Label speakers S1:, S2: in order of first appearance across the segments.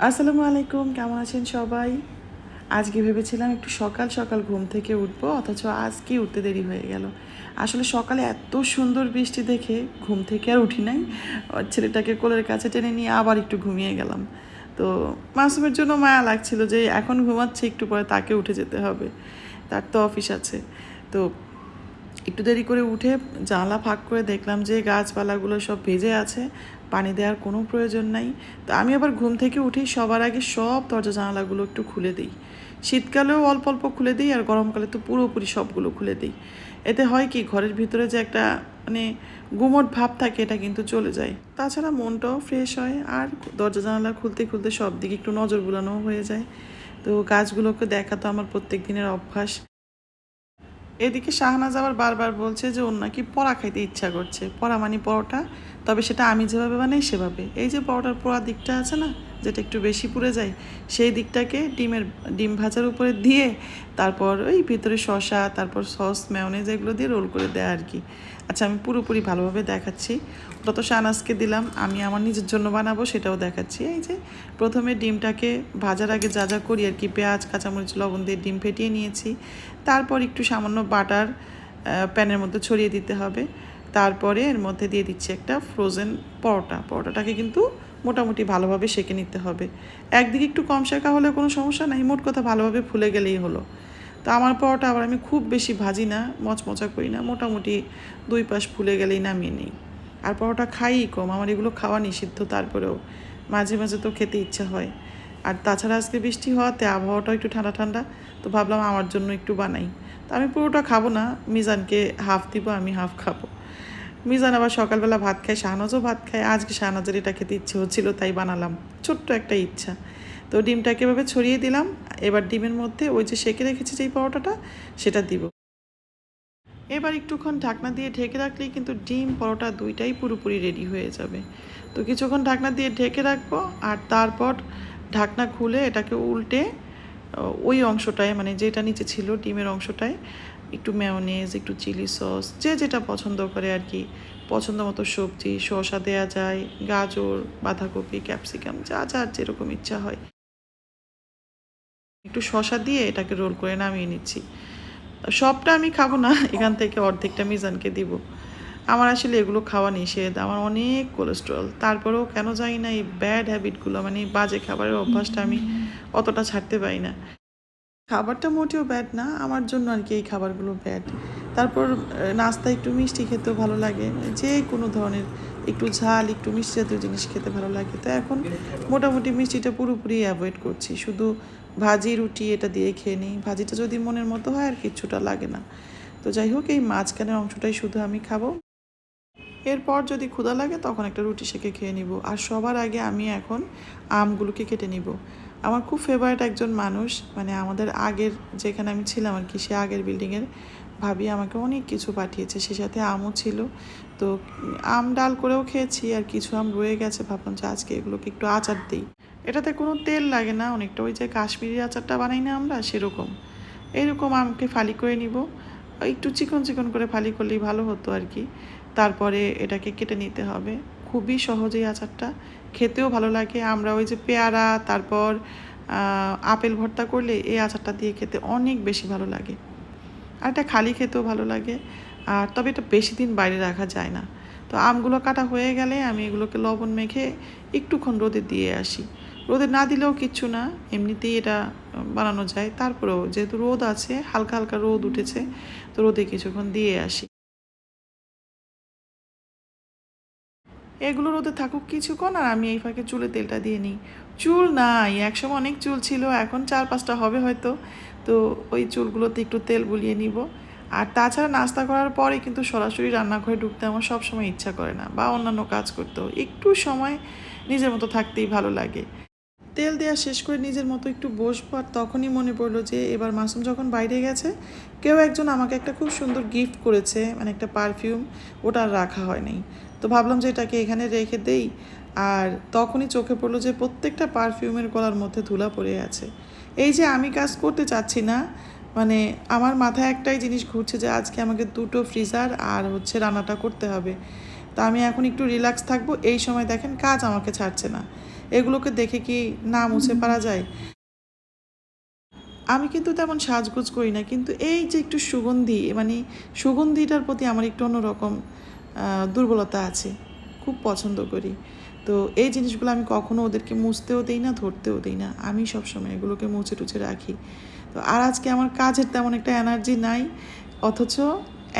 S1: আসসালামু আলাইকুম, কেমন আছেন সবাই? আজকে ভেবেছিলাম একটু সকাল সকাল ঘুম থেকে উঠবো, অথচ আজকে উঠতে দেরি হয়ে গেল। আসলে সকালে এত সুন্দর বৃষ্টি দেখে ঘুম থেকে আর উঠি নাই। ছেলেটাকে কোলের কাছে টেনে নিয়ে আবার একটু ঘুমিয়ে গেলাম। তো মাসুমের জন্য মায়া লাগছিল যে এখন ঘুমাচ্ছে, একটু পরে তাকে উঠে যেতে হবে। তার তো অফিস আছে। তো একটু দেরি করে উঠে জানলা ফাঁক করে দেখলাম যে গাছপালাগুলো সব ভেজে আছে, পানি দেওয়ার কোনো প্রয়োজন নাই। তো আমি আবার ঘুম থেকে উঠেই সবার আগে সব দরজা জানালাগুলো একটু খুলে দিই। শীতকালেও অল্প অল্প খুলে দিই আর গরমকালে তো পুরোপুরি সবগুলো খুলে দিই। এতে হয় কি, ঘরের ভিতরে যে একটা মানে গুমট ভাব থাকে এটা কিন্তু চলে যায়। তাছাড়া মনটাও ফ্রেশ হয় আর দরজা জানালা খুলতে খুলতে সব দিকে একটু নজর বুলানো হয়ে যায়। তো গাছগুলোকে দেখা তো আমার প্রত্যেক দিনের অভ্যাস। এদিকে শাহনাজ আবার বারবার বলছে যে ওর নাকি পড়া খাইতে ইচ্ছা করছে। পড়া মানে পরোটা, তবে সেটা আমি যেভাবে বানাই সেভাবে। এই যে পরোটার পোড়া দিকটা আছে না যেটা একটু বেশি পুড়ে যায়, সেই দিকটাকে ডিমের, ডিম ভাজার উপরে দিয়ে তারপর ওই ভিতরে শসা, তারপর সস ম্যাওনেজ এগুলো দিয়ে রোল করে দেয় আর কি। আচ্ছা আমি পুরোপুরি ভালোভাবে দেখাচ্ছি। ওটা তো দিলাম, আমি আমার নিজের জন্য বানাবো, সেটাও দেখাচ্ছি। এই যে, প্রথমে ডিমটাকে ভাজার আগে যা যা করি আর কি, পেঁয়াজ, কাঁচামরিচ, লবণ দিয়ে ডিম ফেটিয়ে নিয়েছি। তারপর একটু সামান্য বাটার প্যানের মধ্যে ছড়িয়ে দিতে হবে। তারপরে এর মধ্যে দিয়ে দিচ্ছি একটা ফ্রোজেন পরোটা। পরোটাটাকে কিন্তু মোটামুটি ভালোভাবে সেঁকে নিতে হবে। একদিকে একটু কম শেখা হলে কোনো সমস্যা নাই, মোট কথা ভালোভাবে ফুলে গেলেই হলো। তো আমার পরোটা আবার আমি খুব বেশি ভাজি না, মচমচা করি না, মোটামুটি দুই পাশ ফুলে গেলেই নামিয়ে নিই। আর পরোটা খাই কম, আমার এগুলো খাওয়া নিষিদ্ধ, তারপরেও মাঝে মাঝে তো খেতে ইচ্ছা হয়। আর তাছাড়া আজকে বৃষ্টি হওয়াতে আবহাওয়াটাও একটু ঠান্ডা ঠান্ডা, তো ভাবলাম আমার জন্য একটু বানাই। তো আমি পুরোটা খাব না, মিজানকে হাফ দিব, আমি হাফ খাব। মিজান আবার সকালবেলা ভাত খায়, শাহনাজও ভাত খায়। আজকে শাহনাজের এটা খেতে ইচ্ছে হচ্ছিল, তাই বানালাম। ছোট্ট একটা ইচ্ছা। তো ডিমটাকে এভাবে ছড়িয়ে দিলাম। এবার ডিমের মধ্যে ওই যে সেঁকে রেখেছি যেই পরোটাটা, সেটা দিব। এবার একটুক্ষণ ঢাকনা দিয়ে ঢেকে রাখলেই কিন্তু ডিম, পরোটা দুইটাই পুরোপুরি রেডি হয়ে যাবে। তো কিছুক্ষণ ঢাকনা দিয়ে ঢেকে রাখব আর তারপর ঢাকনা খুলে এটাকে উল্টে ওই অংশটায় মানে যেটা নিচে ছিল ডিমের অংশটায় একটু ম্যায়োনেজ একটু চিলি সস যে যেটা পছন্দ করে আর কি। পছন্দ মতো সবজি, শসা দেওয়া যায়, গাজর, বাঁধাকপি ক্যাপসিকাম যা যার যেরকম ইচ্ছা হয়। একটু শসা দিয়ে এটাকে রোল করে নামিয়ে নিচ্ছি। সবটা আমি খাব না, এখান থেকে অর্ধেকটা মিজানকে দিব। আমার আসলে এগুলো খাওয়া নিষেধ, আমার অনেক কোলেস্ট্রল তারপরেও কেন জানি না এই ব্যাড হ্যাবিটগুলো মানে বাজে খাবারের অভ্যাসটা আমি অতটা ছাড়তে পারি না। খাবারটা মোটেও ব্যাড না। আমার জন্য আর কি এই খাবারগুলো ব্যাড তারপর নাস্তা একটু মিষ্টি খেতেও ভালো লাগে। যে কোনো ধরনের একটু ঝাল, একটু মিষ্টি জাতীয় জিনিস খেতে ভালো লাগে। তো এখন মোটামুটি মিষ্টিটা পুরোপুরি অ্যাভয়েড করছি। শুধু ভাজি, রুটি এটা দিয়ে খেয়ে নিই। ভাজিটা যদি মনের মতো হয় আর কিচ্ছুটা লাগে না। তো যাই হোক, এই মাঝখানের অংশটাই শুধু আমি খাব। এরপর যদি ক্ষুধা লাগে, তখন একটা রুটি সেকে খেয়ে নিব। আর সবার আগে আমি এখন আমগুলোকে কেটে নিব। আমার খুব ফেভারিট একজন মানুষ মানে আমাদের আগের যেখানে আমি ছিলাম আর কি, সে আগের বিল্ডিংয়ের ভাবি আমাকে অনেক কিছু পাঠিয়েছে। সে সাথে আমও ছিল। তো আম ডাল করেও খেয়েছি আর কিছু আম রয়ে গেছে। ভাবলাম যে আজকে এগুলোকে একটু আচার দিই। এটাতে কোনো তেল লাগে না, অনেকটা ওই যে কাশ্মীরি আচারটা বানাই না আমরা, সেরকম। এইরকম আমকে ফালি করে নিব। একটু চিকন চিকন করে ফালি করলেই ভালো হতো আর কি। তারপরে এটাকে কেটে নিতে হবে। খুবই সহজেই আচারটা খেতেও ভালো লাগে। আমরা ওই যে পেয়ারা, তারপর আপেল ভর্তা করলে এই আচারটা দিয়ে খেতে অনেক বেশি ভালো লাগে। আর এটা খালি খেতেও ভালো লাগে। আর তবে এটা বেশি দিন বাইরে রাখা যায় না। তো আমগুলো কাটা হয়ে গেলে আমি এগুলোকে লবণ মেখে একটুক্ষণ রোদে দিয়ে আসি। রোদে না দিলেও কিচ্ছু না, এমনিতেই এটা বানানো যায়। তারপরেও যেহেতু রোদ আছে, হালকা হালকা রোদ উঠেছে, তো রোদে কিছুক্ষণ দিয়ে আসি। এগুলো রোদে থাকুক কিছুক্ষণ আর আমি এই ফাঁকে চুলে তেলটা দিয়ে নিই। চুল নাই, একসময় অনেক চুল ছিল, এখন চার পাঁচটা হবে হয়তো। তো ওই চুলগুলোতে একটু তেল বুলিয়ে নিব। আর তাছাড়া নাস্তা করার পরে কিন্তু সরাসরি রান্নাঘরে ঢুকতে আমার সব সময় ইচ্ছা করে না বা অন্যান্য কাজ করতেও একটু সময় নিজের মতো থাকতেই ভালো লাগে। তেল দেওয়া শেষ করে নিজের মতো একটু বসবো আর তখনই মনে পড়ল যে এবার মাসুম যখন বাইরে গেছে, কেউ একজন আমাকে একটা খুব সুন্দর গিফট করেছে মানে একটা পারফিউম ওটা রাখা হয় নাই। তো ভাবলাম যে এটাকে এখানে রেখে দেই। আর তখনই চোখে পড়ল যে প্রত্যেকটা পারফিউমের গলার মধ্যে ধুলা পড়ে আছে। এই যে আমি কাজ করতে চাচ্ছি না মানে আমার মাথায় একটাই জিনিস ঘুরছে যে আজকে আমাকে দুটো ফ্রিজার আর হচ্ছে রান্নাটা করতে হবে। তা আমি এখন একটু রিল্যাক্স থাকব, এই সময় দেখেন কাজ আমাকে ছাড়ছে না। এগুলোকে দেখে কি না মুছে পারা যায়? আমি কিন্তু তেমন সাজগোজ করি না, কিন্তু এই যে একটু সুগন্ধি মানে সুগন্ধিটার প্রতি আমার একটু অন্যরকম। দুর্বলতা আছে, খুব পছন্দ করি। তো এই জিনিসগুলো আমি কখনো ওদেরকে মুছতেও দিই না, ধরতেও দিই না। আমি সবসময় এগুলোকে মুছে টুছে রাখি। তো আর আজকে আমার কাজের তেমন একটা এনার্জি নাই, অথচ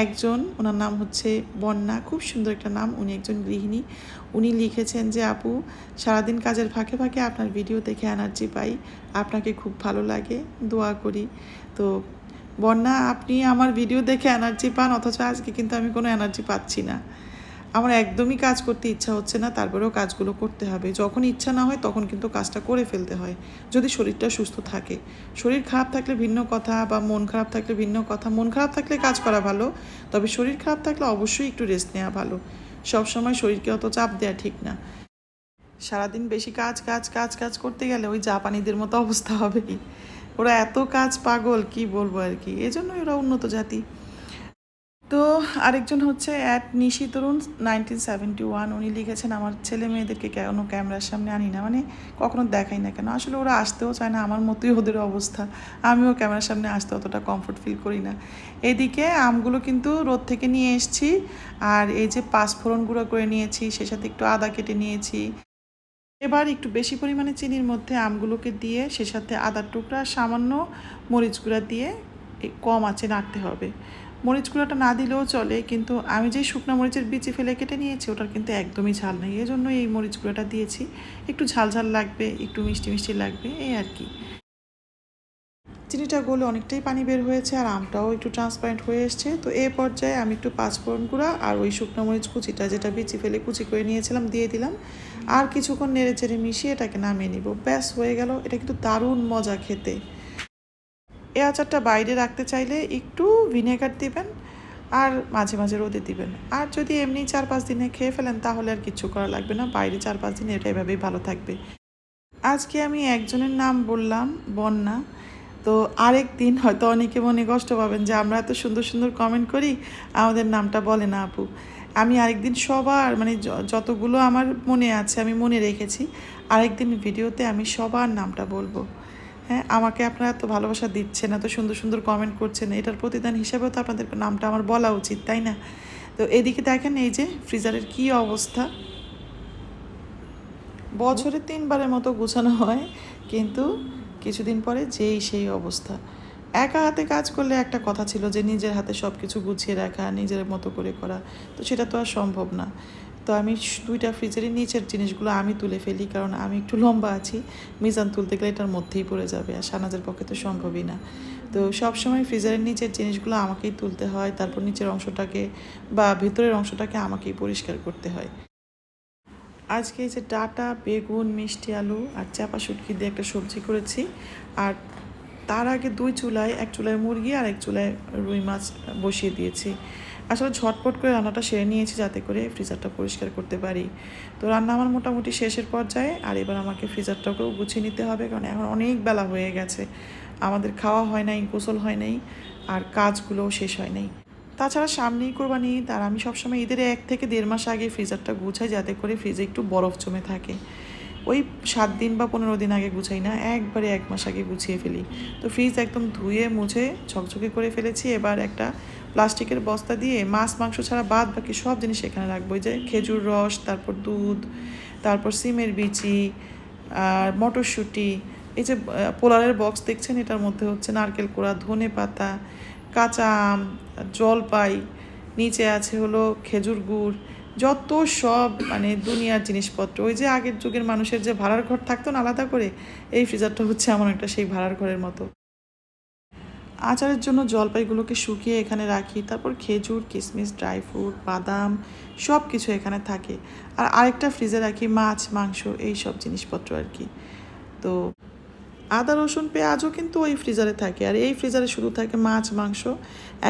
S1: একজন, ওনার নাম হচ্ছে বন্যা, খুব সুন্দর একটা নাম, উনি একজন গৃহিণী। উনি লিখেছেন যে, আপু, সারাদিন কাজের ফাঁকে ফাঁকে আপনার ভিডিও দেখে এনার্জি পাই, আপনাকে খুব ভালো লাগে, দোয়া করি। তো বন্যা, আপনি আমার ভিডিও দেখে এনার্জি পান, অথচ আজকে কিন্তু আমি কোনো এনার্জি পাচ্ছি না। আমার একদমই কাজ করতে ইচ্ছা হচ্ছে না, তারপরেও কাজগুলো করতে হবে। যখন ইচ্ছা না হয়, তখন কিন্তু কাজটা করে ফেলতে হয়, যদি শরীরটা সুস্থ থাকে। শরীর খারাপ থাকলে ভিন্ন কথা বা মন খারাপ থাকলে ভিন্ন কথা। মন খারাপ থাকলে কাজ করা ভালো, তবে শরীর খারাপ থাকলে অবশ্যই একটু রেস্ট নেওয়া ভালো। সবসময় শরীরকে অত চাপ দেওয়া ঠিক না। সারাদিন বেশি কাজ কাজ কাজ কাজ করতে গেলে ওই জাপানিদের মতো অবস্থা হবে কি? ওরা এত কাজ পাগল, কি বলব আর কি? এই এজন্যই ওরা উন্নত জাতি। তো আরেকজন হচ্ছে at Nishi Tarun nineteen seventy one উনি লিখেছেন, আমার ছেলে মেয়েদেরকে কেন ক্যামেরার সামনে আনি না? মানে কখনো দেখাই না কেন? আসলে ওরা আসতেও চায় না, আমার মতোই ওদের অবস্থা। আমিও ক্যামেরার সামনে আসতে অতটা কমফোর্ট ফিল করি না। এদিকে আমগুলো কিন্তু রোদ থেকে নিয়ে এসেছি, আর এই যে পাঁচফোড়ন গুঁড়ো করে নিয়েছি, সে সাথে একটু আদা কেটে নিয়েছি। এবার একটু বেশি পরিমাণে চিনির মধ্যে আমগুলোকে দিয়ে সে সাথে আদার টুকরা, সামান্য মরিচ গুঁড়া দিয়ে কম আঁচে নাড়তে হবে। মরিচ গুঁড়াটা না দিলেও চলে, কিন্তু আমি যে শুকনো মরিচের বিচি ফেলে কেটে নিয়েছি, ওটার কিন্তু একদমই ঝাল নেই। এই জন্য এই মরিচ গুঁড়াটা দিয়েছি। একটু ঝাল ঝাল লাগবে, একটু মিষ্টি মিষ্টি লাগবে, এই আর কি। চিনিটা গলে অনেকটাই পানি বের হয়েছে আর আমটাও একটু ট্রান্সপারেন্ট হয়ে এসছে। তো এই পর্যায়ে আমি একটু পাঁচফোড়ন গুঁড়া আর ওই শুকনো মরিচ কুচিটা, যেটা বিচি ফেলে কুচি করে নিয়েছিলাম, দিয়ে দিলাম। আর কিছুক্ষণ নেড়ে চেড়ে মিশিয়ে এটাকে নামিয়ে নিব। ব্যাস, হয়ে গেল। এটা কিন্তু দারুণ মজা খেতে। এ আচারটা বাইরে রাখতে চাইলে একটু ভিনেগার দিবেন আর মাঝে মাঝে রোদে দিবেন। আর যদি এমনি চার পাঁচ দিনে খেয়ে ফেলেন, তাহলে আর কিচ্ছু করা লাগবে না। বাইরে চার পাঁচ দিন এটা এভাবেই ভালো থাকবে। আজকে আমি একজনের নাম বললাম, বন্যা। তো আরেক দিন হয়তো অনেকে মনে কষ্ট পাবেন যে আমরা এত সুন্দর সুন্দর কমেন্ট করি, আমাদের নামটা বলে না আপু। আমি আরেকদিন সবার মানে যতগুলো আমার মনে আছে আমি মনে রেখেছি, আরেকদিন ভিডিওতে আমি সবার নামটা বলব। হ্যাঁ আমাকে আপনারা এত ভালোবাসা দিচ্ছেন, এত সুন্দর সুন্দর কমেন্ট করছেন, এটার প্রতিদান হিসাবেও তো আপনাদের নামটা আমার বলা উচিত, তাই না? তো এদিকে দেখেন এই যে ফ্রিজারের কি অবস্থা। বছরে তিনবারের মতো গুছানো হয়, কিন্তু কিছুদিন পরে যেই সেই অবস্থা। একা হাতে কাজ করলে একটা কথা ছিল যে নিজের হাতে সব কিছু গুছিয়ে রাখা, নিজের মতো করে করা। তো সেটা তো আর সম্ভব না। তো আমি দুইটা ফ্রিজেরই নিচের জিনিসগুলো আমি তুলে ফেলি কারণ আমি একটু লম্বা আছি। মিজান তুলতে গেলে এটার মধ্যেই পড়ে যাবে আর সানাজের পক্ষে তো সম্ভবই না। তো সবসময় ফ্রিজারের নিচের জিনিসগুলো আমাকেই তুলতে হয়, তারপর নিচের অংশটাকে বা ভেতরের অংশটাকে আমাকেই পরিষ্কার করতে হয়। আজকে এই যে ডাটা, বেগুন, মিষ্টি আলু আর চাপা শুটকি দিয়ে একটা সবজি করেছি। আর তার আগে দুই চুলায়, এক চুলায় মুরগি আর এক চুলায় রুই মাছ বসিয়ে দিয়েছি। আসলে ঝটপট করে রান্নাটা সেরে নিয়েছি যাতে করে ফ্রিজারটা পরিষ্কার করতে পারি। তো রান্না আমার মোটামুটি শেষের পর্যায়ে, আর এবার আমাকে ফ্রিজারটাকেও গুছিয়ে নিতে হবে কারণ এখন অনেক বেলা হয়ে গেছে। আমাদের খাওয়া হয় নাই, গোসল হয় নাই, আর কাজগুলোও শেষ হয় নাই। তাছাড়া সামনেই কোরবানি তার আমি সবসময় ঈদের এক থেকে দেড় মাস আগে ফ্রিজারটা গুছাই যাতে করে ফ্রিজে একটু বরফ জমে থাকে। ওই সাত দিন বা পনেরো দিন আগে গুছাই না, একবারে এক মাস আগে গুছিয়ে ফেলি। তো ফ্রিজ একদম ধুয়ে মুছে ঝকঝকে করে ফেলেছি। এবার একটা প্লাস্টিকের বস্তা দিয়ে মাছ, মাংস ছাড়া বাদ বাকি সব জিনিস এখানে রাখব। যে খেজুর রস, তারপর দুধ, তারপর সিমের বিচি, আর মটরশুঁটি। এই যে পোলারের বক্স দেখছেন? এটার মধ্যে হচ্ছে নারকেল কোড়া, ধনে পাতা, কাঁচা আম, জলপাই, নিচে আছে হলো খেজুর গুড় যত সব মানে দুনিয়ার জিনিসপত্র, ওই যে আগের যুগের মানুষের যে ভাড়ার ঘর থাকতো না আলাদা করে, এই ফ্রিজারটা হচ্ছে এমন একটা সেই ভাড়ার ঘরের মতো। আচারের জন্য জলপাইগুলোকে শুকিয়ে এখানে রাখি, তারপর খেজুর কিশমিশ ড্রাই ফ্রুট বাদাম সব কিছু এখানে থাকে। আর আরেকটা ফ্রিজে রাখি মাছ, মাংস, এই সব জিনিসপত্র আর কি। তো আদা, রসুন, পেঁয়াজও কিন্তু ওই ফ্রিজারে থাকে। আর এই ফ্রিজারে শুধু থাকে মাছ, মাংস।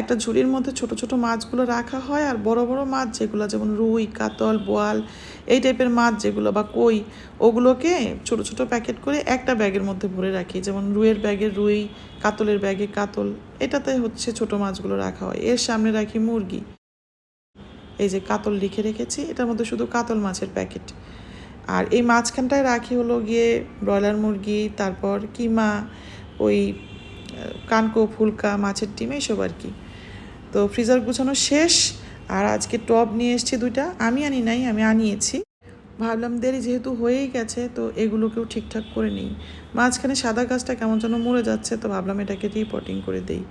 S1: একটা ঝুড়ির মধ্যে ছোট ছোট মাছগুলো রাখা হয় আর বড় বড় মাছ যেগুলো, যেমন রুই, কাতল, বোয়াল, এই টাইপের মাছ যেগুলো বা কই, ওগুলোকে ছোট ছোট প্যাকেট করে একটা ব্যাগের মধ্যে ভরে রাখি। যেমন রুইয়ের ব্যাগে রুই, কাতলের ব্যাগে কাতল, এটাতে হচ্ছে ছোট মাছগুলো রাখা হয়। এর সামনে রাখি মুরগি। এই যে কাতল লিখে রেখেছি, এটার মধ্যে শুধু কাতল মাছের প্যাকেট আর এই মাঝখানটায় রাখি হলো গিয়ে ব্রয়লার মুরগি, তারপর কিমা, ওই কানকো, ফুলকা, মাছের ডিম, এইসব আর কি। তো ফ্রিজার গুছানো শেষ, আর আজকে টব নিয়ে এসছি দুইটা। আমি আনি নাই, আমি আনিয়েছি। ভাবলাম দেরি যেহেতু হয়েই গেছে, তো এগুলোকেও ঠিকঠাক করে নিই। মাঝখানে সাদা গাছটা কেমন যেন মরে যাচ্ছে, তো ভাবলাম এটাকে রিপোর্টিং করে দেই।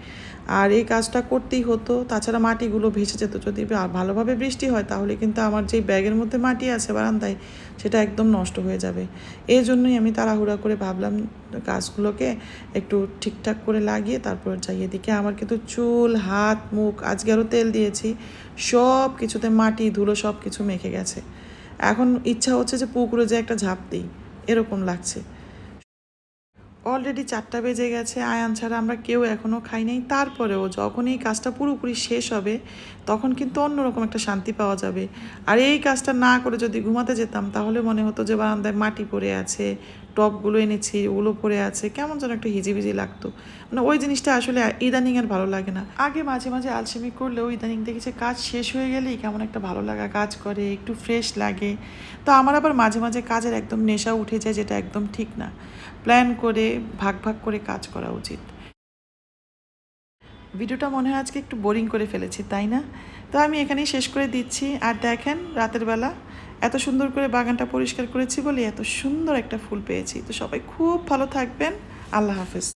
S1: আর এই কাজটা করতেই হতো, তাছাড়া মাটিগুলো ভেসে যেত। যদি ভালোভাবে বৃষ্টি হয়, তাহলে কিন্তু আমার যেই ব্যাগের মধ্যে মাটি আছে বারান্দায়, সেটা একদম নষ্ট হয়ে যাবে। এই জন্যই আমি তাড়াহুড়া করে ভাবলাম গাছগুলোকে একটু ঠিকঠাক করে লাগিয়ে তারপর যাই এদিকে। আমার কিন্তু চুল, হাত, মুখ, আজকে আরও তেল দিয়েছি। সব কিছুতে মাটি, ধুলো সব কিছু মেখে গেছে। এখন ইচ্ছা হচ্ছে যে পুকুরে যে একটা ঝাঁপ দিই, এরকম লাগছে। অলরেডি চারটা বেজে গেছে, আয়ান ছাড়া আমরা কেউ এখনও খাই নাই। তারপরেও যখন এই কাজটা পুরোপুরি শেষ হবে, তখন কিন্তু অন্যরকম একটা শান্তি পাওয়া যাবে। আর এই কাজটা না করে যদি ঘুমাতে যেতাম, তাহলে মনে হতো যে বারান্দায় মাটি পড়ে আছে টপগুলো এনেছি, ওগুলো পরে আছে, কেমন যেন একটা হিজিবিজি লাগতো। মানে ওই জিনিসটা আসলে ইদানিং আর ভালো লাগে না। আগে মাঝে মাঝে আলসেমি করলেও ইদানিং দেখেছি কাজ শেষ হয়ে গেলেই কেমন একটা ভালো লাগা কাজ করে, একটু ফ্রেশ লাগে। তো আমার আবার মাঝে মাঝে কাজের একদম নেশা উঠে যায় যেটা একদম ঠিক না। প্ল্যান করে, ভাগ ভাগ করে কাজ করা উচিত। ভিডিওটা মনে হয় আজকে একটু বোরিং করে ফেলেছি, তাই না? তো আমি এখানেই শেষ করে দিচ্ছি। আর দেখেন, রাতের বেলা এত সুন্দর করে বাগানটা পরিষ্কার করেছি বলে এত সুন্দর একটা ফুল পেয়েছি। তো সবাই খুব ভালো থাকবেন। আল্লাহ হাফেজ।